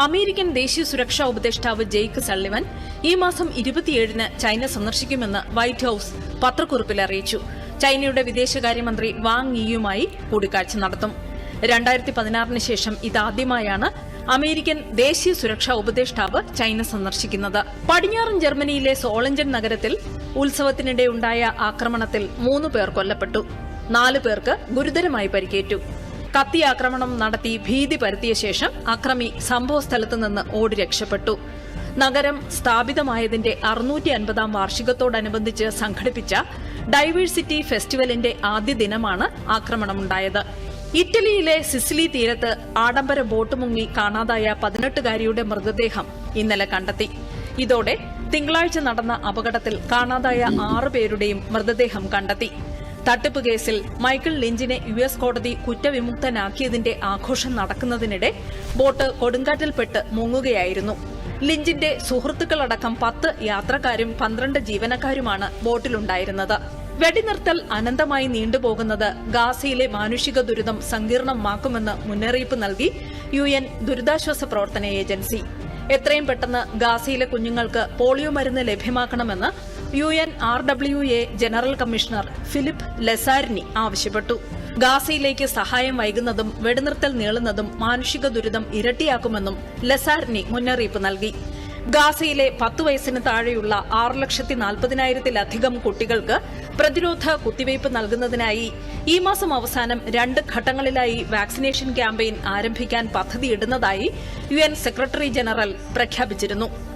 American ദേശീയ സുരക്ഷാ ഉപദേഷ്ടാവ് ജെയ്ക്ക് സള്ളിവൻ ഈ മാസം ഇരുപത്തിയേഴിന് ചൈന സന്ദർശിക്കുമെന്ന് വൈറ്റ് ഹൌസ് പത്രക്കുറിപ്പിൽ അറിയിച്ചു. ചൈനയുടെ വിദേശകാര്യമന്ത്രി വാങ് യിയുമായി കൂടിക്കാഴ്ച നടത്തും. രണ്ടായിരത്തി പതിനാറിന് ശേഷം ഇതാദ്യമായാണ് അമേരിക്കൻ ദേശീയ സുരക്ഷാ ഉപദേഷ്ടാവ് ചൈന സന്ദർശിക്കുന്നത്. പടിഞ്ഞാറൻ ജർമ്മനിയിലെ സോളഞ്ചൻ നഗരത്തിൽ ഉത്സവത്തിനിടെ ഉണ്ടായ ആക്രമണത്തിൽ മൂന്ന് പേർ കൊല്ലപ്പെട്ടു. നാല് പേർക്ക് ഗുരുതരമായി പരിക്കേറ്റു. കത്തിയാക്രമണം നടത്തി ഭീതി പരത്തിയ ശേഷം അക്രമി സംഭവസ്ഥലത്ത് നിന്ന് ഓടി രക്ഷപ്പെട്ടു. നഗരം സ്ഥാപിതമായതിന്റെ അറുന്നൂറ്റി അൻപതാം വാർഷികത്തോടനുബന്ധിച്ച് സംഘടിപ്പിച്ച ഡൈവേഴ്സിറ്റി ഫെസ്റ്റിവലിന്റെ ആദ്യ ദിനമാണ് ആക്രമണമുണ്ടായത്. ഇറ്റലിയിലെ സിസിലി തീരത്ത് ആഡംബര ബോട്ട് മുങ്ങി കാണാതായ പതിനെട്ടുകാരിയുടെ മൃതദേഹം ഇന്നലെ കണ്ടെത്തി. ഇതോടെ തിങ്കളാഴ്ച നടന്ന അപകടത്തിൽ കാണാതായ ആറുപേരുടെയും മൃതദേഹം കണ്ടെത്തി. തട്ടിപ്പ് കേസിൽ മൈക്കിൾ ലിഞ്ചിനെ യു എസ് കോടതി കുറ്റവിമുക്തനാക്കിയതിന്റെ ആഘോഷം നടക്കുന്നതിനിടെ ബോട്ട് കൊടുങ്കാറ്റിൽപ്പെട്ട് മുങ്ങുകയായിരുന്നു. ലിഞ്ചിന്റെ സുഹൃത്തുക്കളടക്കം പത്ത് യാത്രക്കാരും പന്ത്രണ്ട് ജീവനക്കാരുമാണ് ബോട്ടിലുണ്ടായിരുന്നത്. വെടിനിർത്തൽ അനന്തമായി നീണ്ടുപോകുന്നത് ഗാസയിലെ മാനുഷിക ദുരിതം സങ്കീർണമാക്കുമെന്ന് മുന്നറിയിപ്പ് നൽകി യു എൻ ദുരിതാശ്വാസ പ്രവർത്തന ഏജൻസി. എത്രയും പെട്ടെന്ന് ഗാസയിലെ കുഞ്ഞുങ്ങൾക്ക് പോളിയോ മരുന്ന് ലഭ്യമാക്കണമെന്ന് U N R W A general commissioner Philippe Lazzarini ആവശ്യപ്പെട്ടു. ഗാസയിലേക്ക് സഹായം വൈകുന്നതും വെടിനിർത്തൽ നീളുന്നതും മാനുഷിക ദുരിതം ഇരട്ടിയാക്കുമെന്നും ലെസാരിനി മുന്നറിയിപ്പ് നൽകി. ഗാസയിലെ പത്തു വയസ്സിന് താഴെയുള്ള ആറ് ലക്ഷത്തി നാൽപ്പതിനായിരത്തിലധികം കുട്ടികൾക്ക് പ്രതിരോധ കുത്തിവയ്പ് നൽകുന്നതിനായി ഈ മാസം അവസാനം രണ്ട് ഘട്ടങ്ങളിലായി വാക്സിനേഷൻ ക്യാമ്പയിൻ ആരംഭിക്കാൻ പദ്ധതിയിടുന്നതായി യു സെക്രട്ടറി ജനറൽ പ്രഖ്യാപിച്ചിരുന്നു.